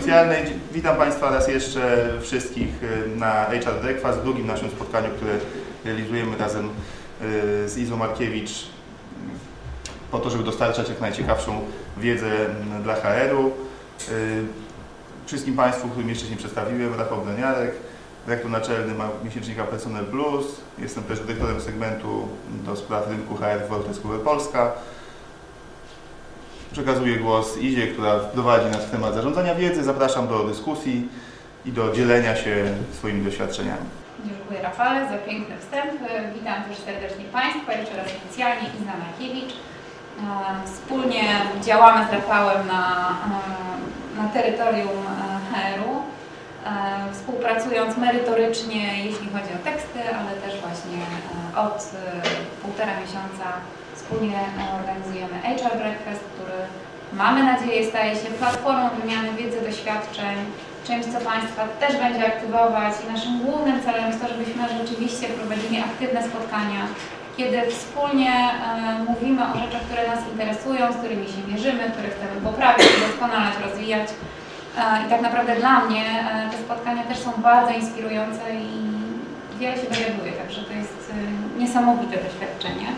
części oficjalnej witam Państwa raz jeszcze wszystkich y, na HR Breakfast, drugim naszym spotkaniu, które realizujemy razem y, z Izą Markiewicz y, po to, żeby dostarczać jak najciekawszą wiedzę mm, dla HR-u. Wszystkim Państwu, którym jeszcze się nie przedstawiłem, Rafał Breniarek, dyrektor naczelny miesięcznika Personel Plus. Jestem też dyrektorem segmentu do spraw rynku HR w Wolters Polska. Przekazuję głos Izie, która prowadzi nas w temat zarządzania wiedzy. Zapraszam do dyskusji i do dzielenia się swoimi doświadczeniami. Dziękuję Rafale za piękny wstęp. Witam też serdecznie Państwa, jeszcze raz oficjalnie Izna Markiewicz. Wspólnie działamy z Rafałem na, na terytorium HR-u, współpracując merytorycznie, jeśli chodzi o teksty, ale też właśnie od półtora miesiąca wspólnie organizujemy HR Breakfast, który mamy nadzieję staje się platformą wymiany wiedzy, doświadczeń, czymś, co Państwa też będzie aktywować i naszym głównym celem jest to, żebyśmy rzeczywiście prowadzili aktywne spotkania, kiedy wspólnie e, mówimy o rzeczach, które nas interesują, z którymi się mierzymy, które chcemy poprawić, doskonalać, rozwijać. E, I tak naprawdę dla mnie e, te spotkania też są bardzo inspirujące i wiele się dowiaduję, także to jest e, niesamowite doświadczenie.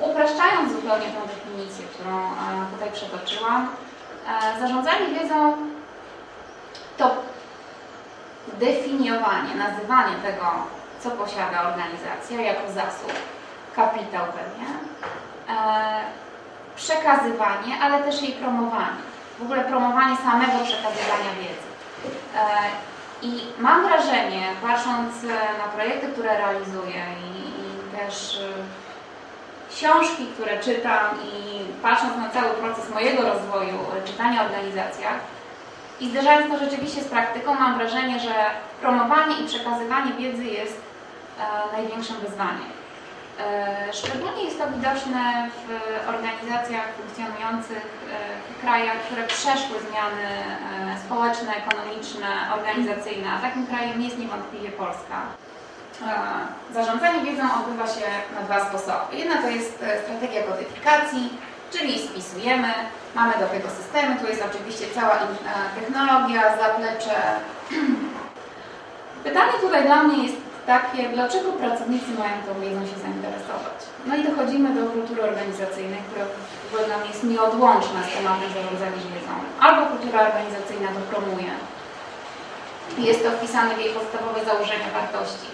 Upraszczając zupełnie tę definicję, którą e, tutaj przetoczyłam, e, zarządzanie wiedzą to definiowanie, nazywanie tego, co posiada organizacja jako zasób, kapitał pewnie, e, przekazywanie, ale też jej promowanie. W ogóle promowanie samego przekazywania wiedzy. I mam wrażenie, patrząc na projekty, które realizuję i, i też książki, które czytam i patrząc na cały proces mojego rozwoju, czytania o organizacjach i zderzając to rzeczywiście z praktyką, mam wrażenie, że promowanie i przekazywanie wiedzy jest e, największym wyzwaniem. E, szczególnie jest to widoczne w organizacjach funkcjonujących e, w krajach, które przeszły zmiany e, społeczne, ekonomiczne, organizacyjne, a takim krajem jest niewątpliwie Polska. Zarządzanie wiedzą odbywa się na dwa sposoby. Jedna to jest e, strategia kodyfikacji, czyli spisujemy, mamy do tego systemy, tu jest oczywiście cała e, technologia, zaplecze. Pytanie tutaj dla mnie jest takie, dlaczego pracownicy mają tą wiedzą się zainteresować? No i dochodzimy do kultury organizacyjnej, która dla mnie jest nieodłączna z tematem zarządzania wiedzą. Albo kultura organizacyjna to promuje. Jest to wpisane w jej podstawowe założenia wartości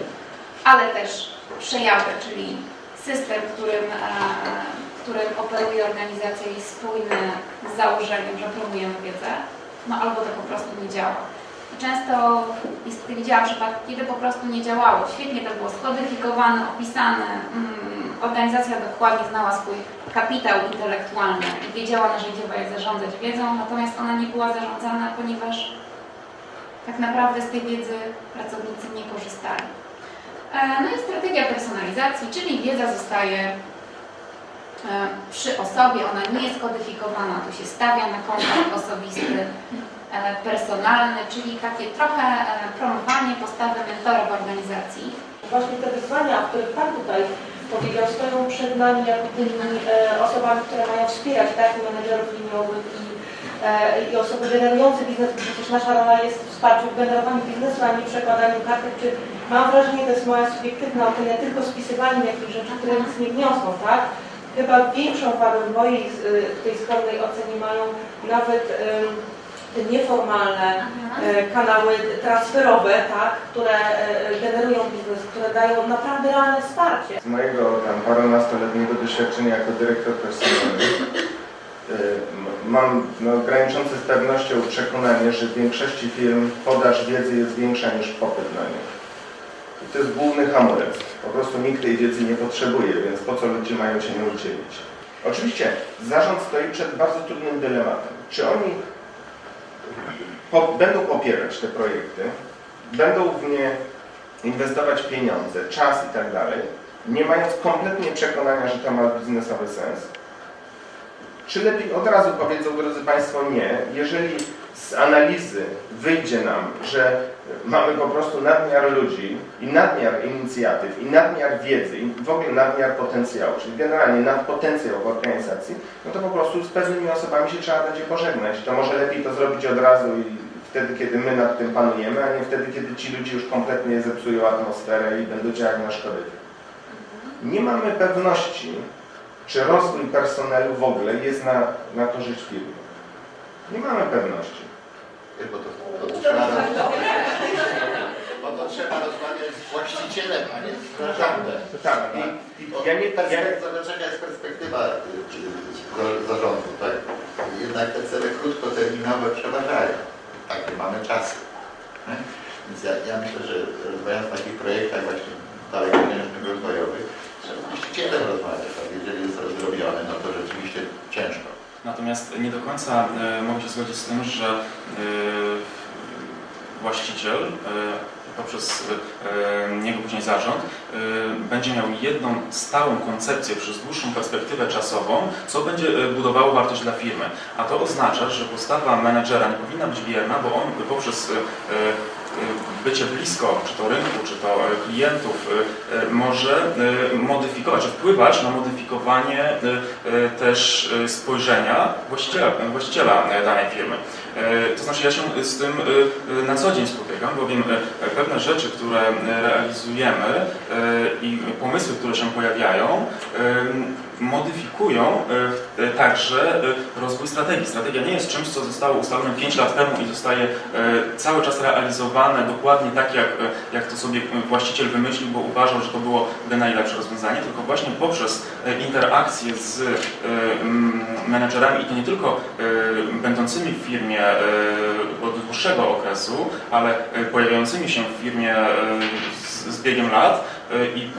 ale też przejawy, czyli system, którym, e, którym operuje organizacja jest spójny z założeniem, że promujemy wiedzę, no albo to po prostu nie działa. Często jest, widziałam przypadki, kiedy po prostu nie działało. Świetnie to było skodyfikowane, opisane. Mm, organizacja dokładnie znała swój kapitał intelektualny i wiedziała narzędziowo, jak zarządzać wiedzą, natomiast ona nie była zarządzana, ponieważ tak naprawdę z tej wiedzy pracownicy nie korzystali. E, no i strategia personalizacji, czyli wiedza zostaje e, przy osobie, ona nie jest kodyfikowana, tu się stawia na kontakt osobisty, e, personalny, czyli takie trochę promowanie postawy mentora w organizacji. Właśnie te wyzwania, o których Pan tutaj powiedział, stoją przed nami jako tymi osobami, które mają wspierać tak, menedżerów liniowych i, i osoby generujące biznes, przecież nasza rola jest wsparciu w generowaniu biznesu, a nie przekładaniu kartek czy Mam wrażenie, to jest moja subiektywna opinia, tylko spisywaniem jakichś rzeczy, które nic nie wniosą, tak? Chyba większą wagę w mojej y, tej skromnej ocenie mają nawet te nieformalne y, kanały transferowe, tak, które y, generują biznes, które dają naprawdę realne wsparcie. Z mojego tam parunastoletniego doświadczenia jako dyrektor personalny mam no, graniczące z pewnością przekonanie, że w większości firm podaż wiedzy jest większa niż popyt na nią. I to jest główny hamulec. Po prostu nikt tej wiedzy nie potrzebuje, więc po co ludzie mają się nią dzielić? Oczywiście zarząd stoi przed bardzo trudnym dylematem. Czy oni po, będą popierać te projekty, będą w nie inwestować pieniądze, czas i tak dalej, nie mając kompletnie przekonania, że to ma biznesowy sens? Czy lepiej od razu powiedzą, drodzy Państwo, nie, jeżeli z analizy wyjdzie nam, że mamy po prostu nadmiar ludzi i nadmiar inicjatyw i nadmiar wiedzy i w ogóle nadmiar potencjału, czyli generalnie nadpotencjał w organizacji, no to po prostu z pewnymi osobami się trzeba będzie pożegnać. To może lepiej to zrobić od razu i wtedy, kiedy my nad tym panujemy, a nie wtedy, kiedy ci ludzie już kompletnie zepsują atmosferę i będą działać na szkodę. Nie mamy pewności, czy rozwój personelu w ogóle jest na, na korzyść firmy. Nie mamy pewności. Bo to, to trzeba, bo to trzeba rozmawiać z właścicielem, a nie z zarządem. Tak, i, i ja nie, ja, jest perspektywa y, y, za- zarządu, tak? Jednak te cele krótkoterminowe przeważają. Takie mamy czasy. nie? Więc ja, ja myślę, że rozmawiając o takich projektach właśnie dalekosiężnych rozwojowych, właścicielem rozmawiać, tak? Jeżeli jest rozdrobiony, no to rzeczywiście ciężko. Natomiast nie do końca e, mogę się zgodzić z tym, że e, właściciel e, poprzez niego później zarząd będzie miał jedną stałą koncepcję przez dłuższą perspektywę czasową, co będzie budowało wartość dla firmy. A to oznacza, że postawa menedżera nie powinna być bierna, bo on poprzez bycie blisko, czy to rynku, czy to e, klientów, e, może modyfikować, czy wpływać na modyfikowanie też spojrzenia właściciela, właściciela danej firmy. To znaczy ja się z tym na co dzień spotykam, bowiem pewne rzeczy, które realizujemy i pomysły, które się pojawiają, modyfikują e, także e, rozwój strategii. Strategia nie jest czymś, co zostało ustalone 5 lat temu i zostaje e, cały czas realizowane dokładnie tak, jak, e, jak to sobie właściciel wymyślił, bo uważał, że to było najlepsze rozwiązanie, tylko właśnie poprzez e, interakcję z e, menedżerami i to nie tylko e, będącymi w firmie e, od dłuższego okresu, ale e, pojawiającymi się w firmie e, z, biegiem lat e, i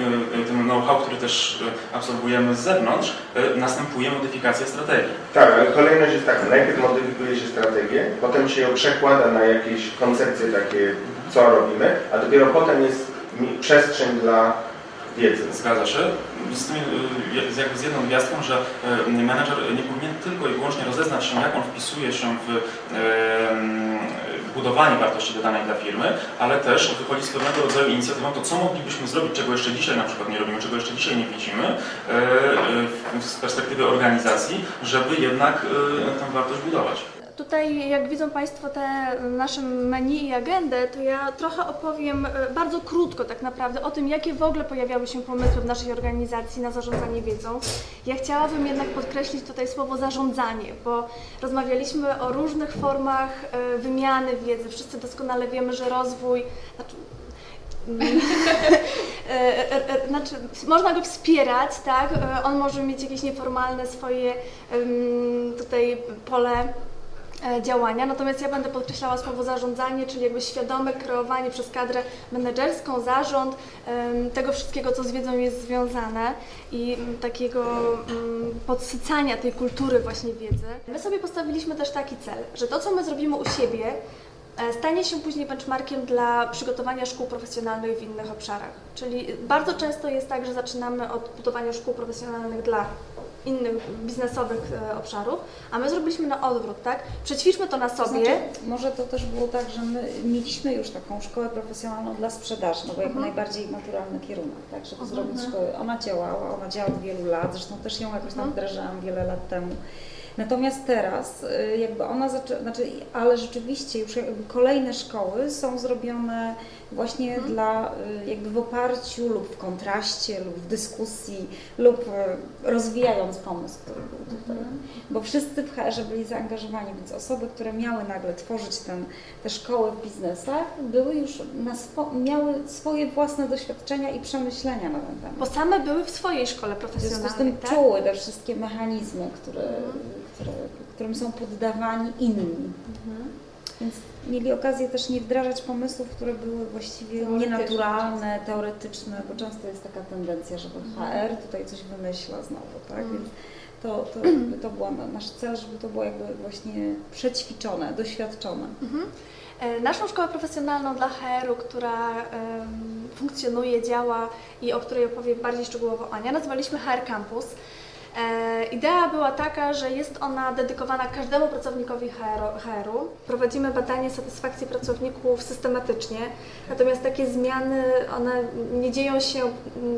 e, tym know-how, który też e, absorbujemy z zewnątrz, e, następuje modyfikacja strategii. tak, ale kolejność jest taka. Najpierw modyfikuje się strategię, potem się ją przekłada na jakieś koncepcje takie, co robimy, a dopiero potem jest przestrzeń dla wiedzy. Zgadza się. Z, tym, y, z- jedną gwiazdką, że menedżer nie powinien tylko i wyłącznie rozeznać się, jak on wpisuje się w budowanie wartości dodanej dla firmy, ale też wychodzi z pewnego rodzaju inicjatywą, to co moglibyśmy zrobić, czego jeszcze dzisiaj na przykład nie robimy, czego jeszcze dzisiaj nie widzimy y, y, z perspektywy organizacji, żeby jednak y, tę wartość budować. Tutaj, jak widzą Państwo te nasze menu i agendę, to ja trochę opowiem e, bardzo krótko tak naprawdę o tym, jakie w ogóle pojawiały się pomysły w naszej organizacji na zarządzanie wiedzą. Ja chciałabym jednak podkreślić tutaj słowo zarządzanie, bo rozmawialiśmy o różnych formach e, wymiany wiedzy. Wszyscy doskonale wiemy, że rozwój, znaczy, mm, e, znaczy, można go wspierać, tak? On może mieć jakieś nieformalne swoje tutaj pole działania, natomiast ja będę podkreślała słowo zarządzanie, czyli jakby świadome kreowanie przez kadrę menedżerską, zarząd tego wszystkiego, co z wiedzą jest związane i mm, takiego mm, podsycania tej kultury właśnie wiedzy. My sobie postawiliśmy też taki cel, że to, co my zrobimy u siebie, e, stanie się później benchmarkiem dla przygotowania szkół profesjonalnych w innych obszarach. Czyli bardzo często jest tak, że zaczynamy od budowania szkół profesjonalnych dla innych biznesowych e, obszarów, a my zrobiliśmy na odwrót, tak? Przećwiczmy to na To sobie. Znaczy, może to też było tak, że my mieliśmy już taką szkołę profesjonalną dla sprzedaży, no bo jako Mhm. najbardziej naturalny kierunek, tak, żeby Mhm. zrobić szkołę. Ona działała, ona działa od wielu lat, zresztą też ją jakoś tam Mhm. wdrażałam wiele lat temu. Natomiast teraz y, jakby ona zaczęła, znaczy, ale rzeczywiście już kolejne szkoły są zrobione właśnie Mhm. dla y, jakby w oparciu lub w kontraście lub w dyskusji lub y, rozwijając pomysł, który był tutaj. Bo wszyscy w HR byli zaangażowani, więc osoby, które miały nagle tworzyć ten, te szkoły w biznesach, były już swo, miały swoje własne doświadczenia i przemyślenia na ten temat. Bo same były w swojej szkole W związku z tym profesjonalnej, tak? czuły te wszystkie mechanizmy, które, które, którym są poddawani inni. Mhm. Więc mieli okazję też nie wdrażać pomysłów, które były właściwie Teoretyczne nienaturalne, teoretyczne, bo często jest taka tendencja, żeby HR tutaj coś wymyśla znowu, tak? Mhm. Więc to, to, to był nasz cel, żeby to było jakby właśnie przećwiczone, doświadczone. E, Naszą szkołę profesjonalną dla HR-u, która funkcjonuje, działa i o której opowie bardziej szczegółowo Ania, nazwaliśmy HR Campus. E, idea była taka, że jest ona dedykowana każdemu pracownikowi HR-u. Prowadzimy badanie satysfakcji pracowników systematycznie, natomiast takie zmiany, one nie dzieją się mm,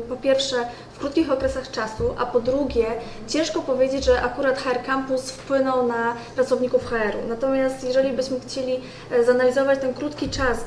po pierwsze w krótkich okresach czasu, a po drugie ciężko powiedzieć, że akurat HR Campus wpłynął na pracowników HR-u. Natomiast jeżeli byśmy chcieli e, zanalizować ten krótki czas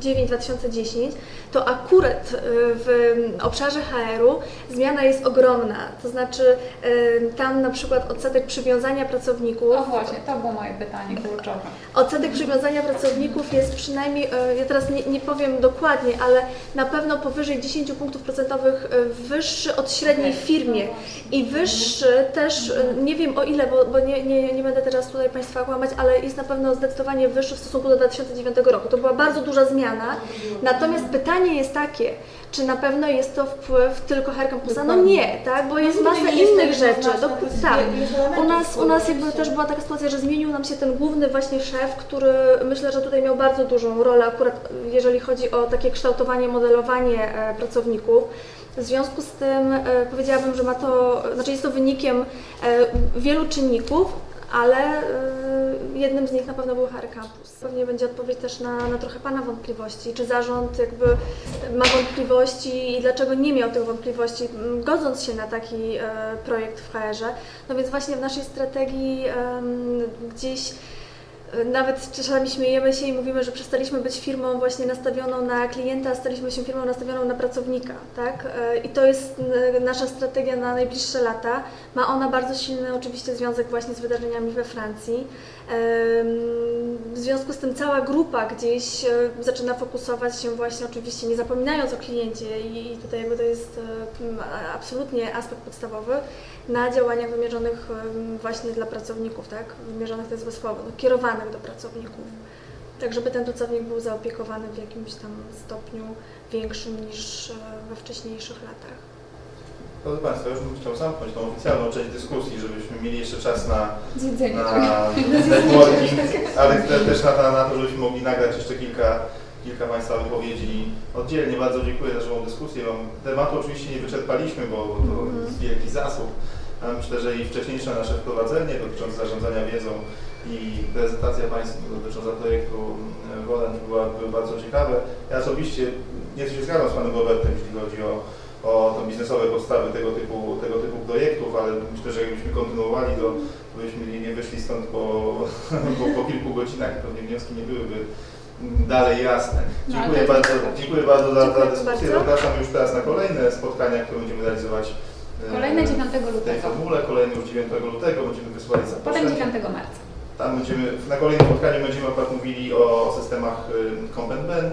2009-2010, to akurat e, w obszarze HR-u zmiana jest ogromna. To znaczy e, tam na przykład odsetek przywiązania pracowników O właśnie, to było moje pytanie kluczowe. Odsetek przywiązania pracowników jest przynajmniej, e, ja teraz nie, nie powiem dokładnie, ale na pewno powyżej 10 punktów procentowych e, wyższy od średniej w firmie i wyższy też, nie wiem o ile, bo, bo nie, nie, nie będę teraz tutaj Państwa kłamać, ale jest na pewno zdecydowanie wyższy w stosunku do 2009 roku. To była bardzo duża zmiana. Natomiast pytanie jest takie, czy na pewno jest to wpływ tylko HR Campusa? No nie, tak, bo jest masa innych rzeczy. Do, tak. U nas, u nas jakby też była taka sytuacja, że zmienił nam się ten główny właśnie szef, który myślę, że tutaj miał bardzo dużą rolę akurat jeżeli chodzi o takie kształtowanie, modelowanie e, pracowników. W związku z tym e, powiedziałabym, że ma to, znaczy jest to wynikiem e, wielu czynników, ale jednym z nich na pewno był HR Campus. Pewnie będzie odpowiedź też na, na trochę Pana wątpliwości, czy zarząd jakby ma wątpliwości i dlaczego nie miał tych wątpliwości, godząc się na taki e, projekt w HR-ze. No więc właśnie w naszej strategii gdzieś e, nawet czasami śmiejemy się i mówimy, że przestaliśmy być firmą właśnie nastawioną na klienta, a staliśmy się firmą nastawioną na pracownika, tak? E, I to jest nasza strategia na najbliższe lata. Ma ona bardzo silny oczywiście związek właśnie z wydarzeniami we Francji. W związku z tym cała grupa gdzieś e, zaczyna fokusować się właśnie oczywiście nie zapominając o kliencie i tutaj jakby to jest e, absolutnie aspekt podstawowy na działaniach wymierzonych właśnie dla pracowników, tak? Wymierzonych to jest słowo, no, kierowanych do pracowników. Tak, żeby ten pracownik był zaopiekowany w jakimś tam stopniu większym niż e, we wcześniejszych latach. Drodzy Państwo, już bym chciał zamknąć tą oficjalną część dyskusji, żebyśmy mieli jeszcze czas na, Zjedzenie. na networking, ale te- też na, na, na to, żebyśmy mogli nagrać jeszcze kilka, kilka Państwa wypowiedzi oddzielnie. Bardzo dziękuję za żywą dyskusję. Tematu oczywiście nie wyczerpaliśmy, bo to jest wielki zasób. Myślę, że i wcześniejsze nasze wprowadzenie dotyczące zarządzania wiedzą i prezentacja Państwa dotycząca projektu mm, Wolen była, były bardzo ciekawe. Ja osobiście nie się zgadzam z Panem Robertem, jeśli chodzi o, o biznesowe podstawy tego typu, tego typu projektów, ale myślę, że jakbyśmy kontynuowali, to byśmy nie wyszli stąd po, po, po kilku godzinach i pewnie wnioski nie byłyby dalej jasne. No, Dziękuję jest bardzo, dziękuję bardzo za, za dyskusję. Zapraszam już teraz na kolejne spotkania, które będziemy realizować e, Kolejne 9 w tej lutego. formule, kolejny już 9 lutego, będziemy wysyłali Potem zaproszenie. 9 marca. Tam będziemy, na kolejnym spotkaniu będziemy akurat mówili o systemach y, Comp and Ben y,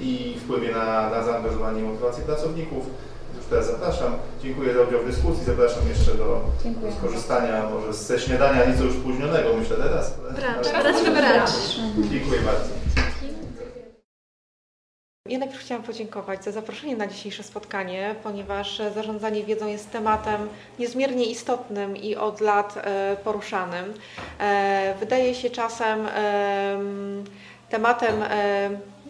i wpływie na, na zaangażowanie i motywację pracowników. Już teraz zapraszam. Dziękuję za udział w dyskusji. Zapraszam jeszcze do, skorzystania może ze śniadania nieco już spóźnionego, myślę teraz. Ale- teraz brunch. Dziękuję bardzo. Ja najpierw chciałam podziękować za zaproszenie na dzisiejsze spotkanie, ponieważ zarządzanie wiedzą jest tematem niezmiernie istotnym i od lat e, poruszanym. E, Wydaje się czasem em, tematem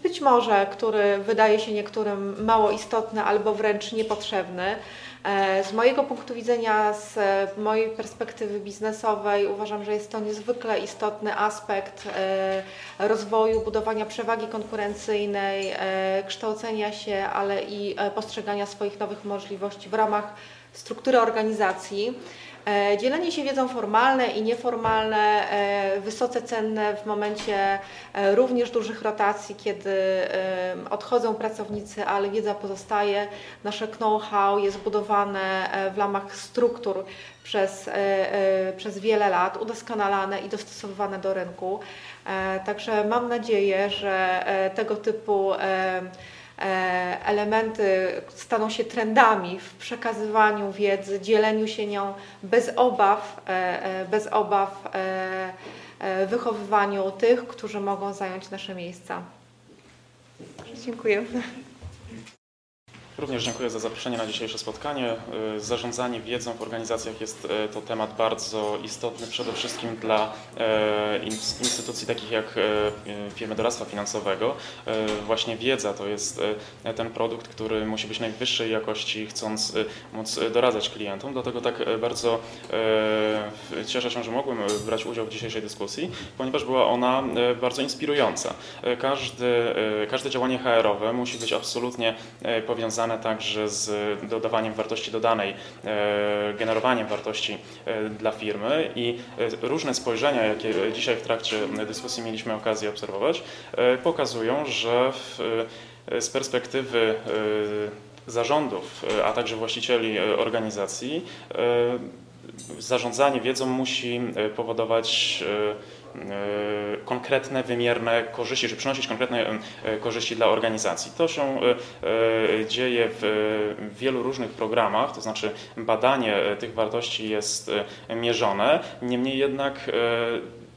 być może, który wydaje się niektórym mało istotny albo wręcz niepotrzebny. E, Z mojego punktu widzenia, z mojej perspektywy biznesowej, uważam, że jest to niezwykle istotny aspekt e, rozwoju, budowania przewagi konkurencyjnej, e, kształcenia się, ale i postrzegania swoich nowych możliwości w ramach struktury organizacji. E, Dzielenie się wiedzą formalne i nieformalne, e, wysoce cenne w momencie e, również dużych rotacji, kiedy odchodzą pracownicy, ale wiedza pozostaje. Nasze know-how jest budowane w ramach struktur przez, przez wiele lat, udoskonalane i dostosowywane do rynku. Także mam nadzieję, że tego typu elementy staną się trendami w przekazywaniu wiedzy, dzieleniu się nią bez obaw, e, e, bez obaw e, e, wychowywaniu tych, którzy mogą zająć nasze miejsca. Dziękuję. Również dziękuję za zaproszenie na dzisiejsze spotkanie. Y, Zarządzanie wiedzą w organizacjach jest y, to temat bardzo istotny przede wszystkim dla ins- instytucji takich jak firmy doradztwa finansowego. Właśnie wiedza to jest ten produkt, który musi być najwyższej jakości, chcąc móc doradzać klientom. Dlatego tak bardzo cieszę się, że mogłem brać udział w dzisiejszej dyskusji, ponieważ była ona bardzo inspirująca. Każdy, każde działanie HR-owe musi być absolutnie e, powiązane także z dodawaniem wartości dodanej, e, generowaniem wartości e, dla firmy i e, różne spojrzenia, jakie dzisiaj w trakcie dyskusji mieliśmy okazję obserwować, pokazują, że z perspektywy zarządów, a także właścicieli organizacji, zarządzanie wiedzą musi e, powodować e, e, konkretne, wymierne korzyści, czy przynosić konkretne korzyści dla organizacji. To się dzieje w wielu różnych programach, to znaczy badanie tych wartości jest mierzone, niemniej jednak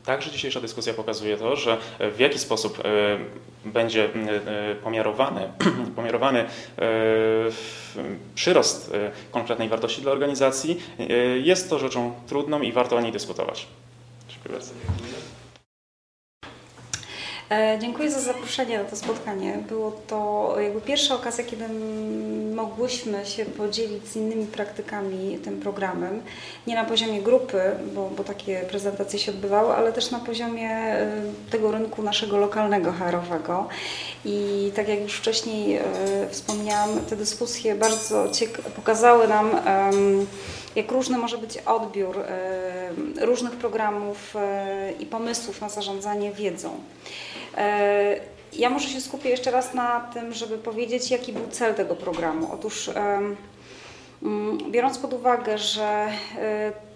Także dzisiejsza dyskusja pokazuje to, że w jaki sposób e, będzie e, pomiarowany, pomiarowany e, przyrost e, konkretnej wartości dla organizacji, e, jest to rzeczą trudną i warto o niej dyskutować. Dziękuję bardzo. E, Dziękuję za zaproszenie na to spotkanie. Było to jakby pierwsza okazja, kiedy mogłyśmy się podzielić z innymi praktykami tym programem. Nie na poziomie grupy, bo, bo takie prezentacje się odbywały, ale też na poziomie e, tego rynku naszego lokalnego HR-owego. I tak jak już wcześniej e, wspomniałam, te dyskusje bardzo pokazały nam, jak różny może być odbiór e, różnych programów e, i pomysłów na zarządzanie wiedzą. E, Ja może się skupię jeszcze raz na tym, żeby powiedzieć, jaki był cel tego programu. Otóż mm, biorąc pod uwagę, że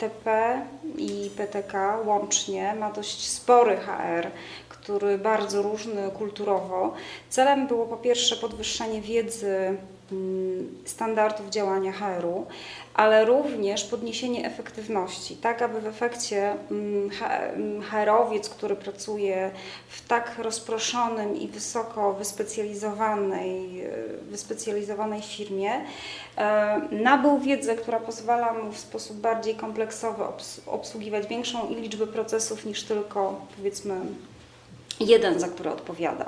TP i PTK łącznie ma dość spory HR, który bardzo różny kulturowo, celem było po pierwsze podwyższenie wiedzy mm, standardów działania HR-u, ale również podniesienie efektywności, tak aby w efekcie mm, H- mm, HR-owiec, który pracuje w tak rozproszonym i wysoko wyspecjalizowanej, e, wyspecjalizowanej firmie, e, nabył wiedzę, która pozwala mu w sposób bardziej kompleksowy obs- obsługiwać większą liczbę procesów niż tylko powiedzmy jeden, za który odpowiada.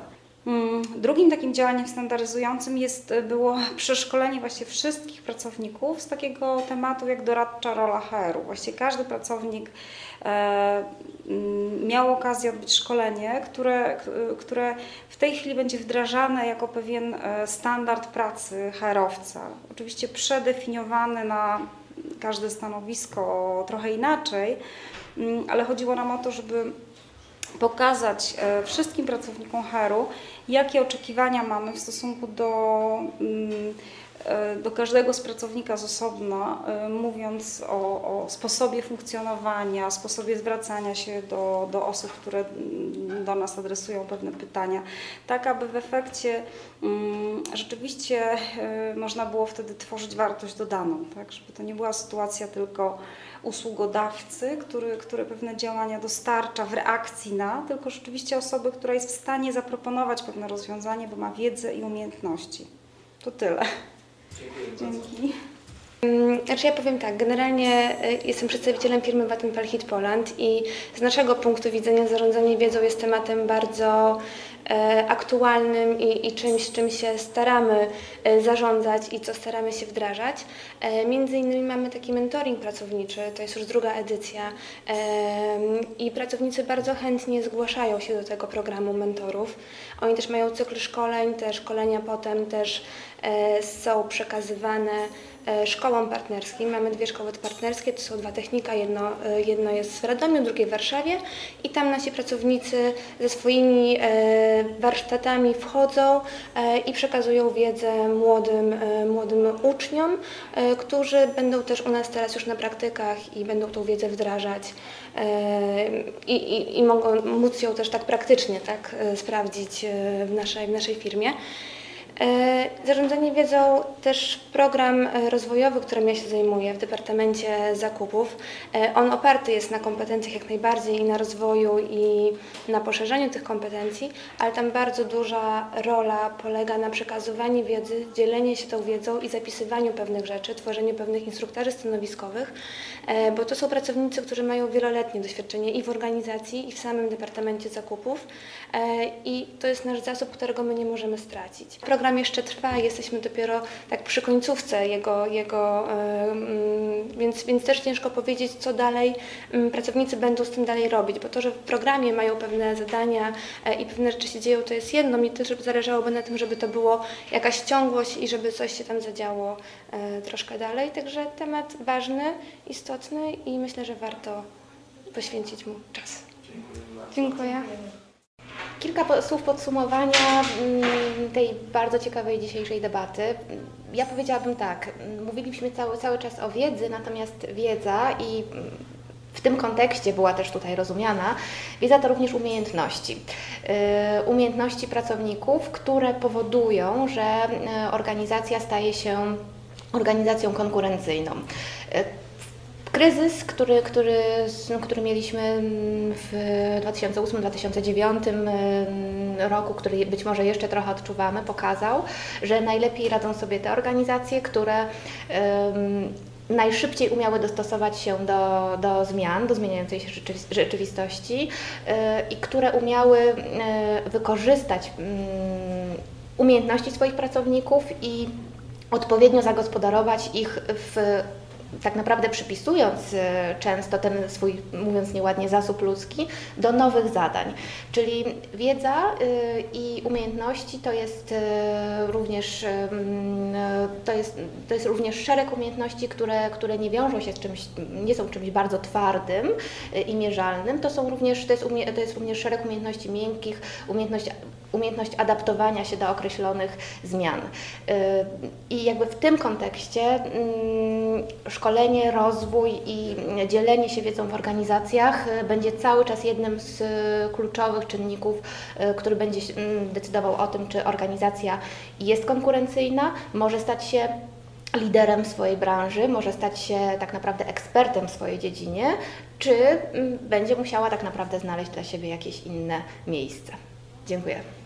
Mm, Drugim takim działaniem standaryzującym jest, było przeszkolenie właśnie wszystkich pracowników z takiego tematu jak doradcza rola HR-u. Właściwie każdy pracownik e, mm, miał okazję odbyć szkolenie, które, k- które w tej chwili będzie wdrażane jako pewien e, standard pracy HR-owca. Oczywiście przedefiniowany na każde stanowisko trochę inaczej, mm, ale chodziło nam o to, żeby pokazać e, wszystkim pracownikom HR-u, jakie oczekiwania mamy w stosunku do, mm, do każdego z pracownika z osobna, e, mówiąc o, o sposobie funkcjonowania, sposobie zwracania się do, do osób, które mm, do nas adresują pewne pytania, tak aby w efekcie mm, rzeczywiście e, można było wtedy tworzyć wartość dodaną, tak? żeby to nie była sytuacja tylko usługodawcy, który, który pewne działania dostarcza w reakcji na, tylko rzeczywiście osoby, która jest w stanie zaproponować pewne rozwiązanie, bo ma wiedzę i umiejętności. To tyle. Dzięki. Znaczy ja powiem tak, generalnie y, jestem przedstawicielem firmy Vattenfall Hit Poland i z naszego punktu widzenia zarządzanie wiedzą jest tematem bardzo e, aktualnym i, i czymś, czym się staramy e, zarządzać i co staramy się wdrażać. E, między innymi mamy taki mentoring pracowniczy, to jest już druga edycja i pracownicy bardzo chętnie zgłaszają się do tego programu mentorów. Oni też mają cykl szkoleń, te szkolenia potem też e, są przekazywane e, szkołom partnerskim. Mamy dwie szkoły partnerskie, to są dwa technika, jedno, e, jedno jest w Radomiu, drugie w Warszawie i tam nasi pracownicy ze swoimi e, warsztatami wchodzą e, i przekazują wiedzę młodym, e, młodym uczniom, e, którzy będą też u nas teraz już na praktykach i będą tą wiedzę wdrażać i, i, i mogą móc ją też tak praktycznie tak, sprawdzić w naszej, w naszej firmie. E, Zarządzanie wiedzą też program e, rozwojowy, którym ja się zajmuję w Departamencie Zakupów. E, On oparty jest na kompetencjach jak najbardziej i na rozwoju i na poszerzaniu tych kompetencji, ale tam bardzo duża rola polega na przekazywaniu wiedzy, dzieleniu się tą wiedzą i zapisywaniu pewnych rzeczy, tworzeniu pewnych instruktarzy stanowiskowych, bo to są pracownicy, którzy mają wieloletnie doświadczenie i w organizacji, i w samym Departamencie Zakupów i to jest nasz zasób, którego my nie możemy stracić. Program jeszcze trwa, jesteśmy dopiero tak przy końcówce jego, jego więc, więc też ciężko powiedzieć, co dalej pracownicy będą z tym dalej robić, bo to, że w programie mają pewne zadania e, i pewne rzeczy się dzieją, to jest jedno. Mi też zależałoby na tym, żeby to było jakaś ciągłość i żeby coś się tam zadziało e, troszkę dalej. Także temat ważny, istotny i myślę, że warto poświęcić mu czas. Dziękuję. Kilka słów podsumowania mm, tej bardzo ciekawej dzisiejszej debaty. Ja powiedziałabym tak, mm, mówiliśmy cały, cały czas o wiedzy, natomiast wiedza i mm, w tym kontekście była też tutaj rozumiana, wiedza to również umiejętności. Yy, Umiejętności pracowników, które powodują, że yy, organizacja staje się organizacją konkurencyjną. Kryzys, który, który, który mieliśmy w 2008-2009 roku, który być może jeszcze trochę odczuwamy, pokazał, że najlepiej radzą sobie te organizacje, które najszybciej umiały dostosować się do, do zmian, do zmieniającej się rzeczywi- rzeczywistości e, i które umiały e, wykorzystać mm, umiejętności swoich pracowników i odpowiednio zagospodarować ich w tak naprawdę przypisując e, często ten swój, mówiąc nieładnie, zasób ludzki do nowych zadań. Czyli wiedza e, i umiejętności to jest e, również, to jest, to jest również szereg umiejętności, które, które nie wiążą się z czymś, nie są czymś bardzo twardym i mierzalnym. To są również, to jest, to jest również szereg umiejętności miękkich, umiejętność umiejętność adaptowania się do określonych zmian. Y, I jakby w tym kontekście mm, szkolenie, rozwój i dzielenie się wiedzą w organizacjach y, będzie cały czas jednym z kluczowych czynników, y, który będzie mm, decydował o tym, czy organizacja jest konkurencyjna, może stać się liderem swojej branży, może stać się tak naprawdę ekspertem w swojej dziedzinie, czy mm, będzie musiała tak naprawdę znaleźć dla siebie jakieś inne miejsce. Dziękuję.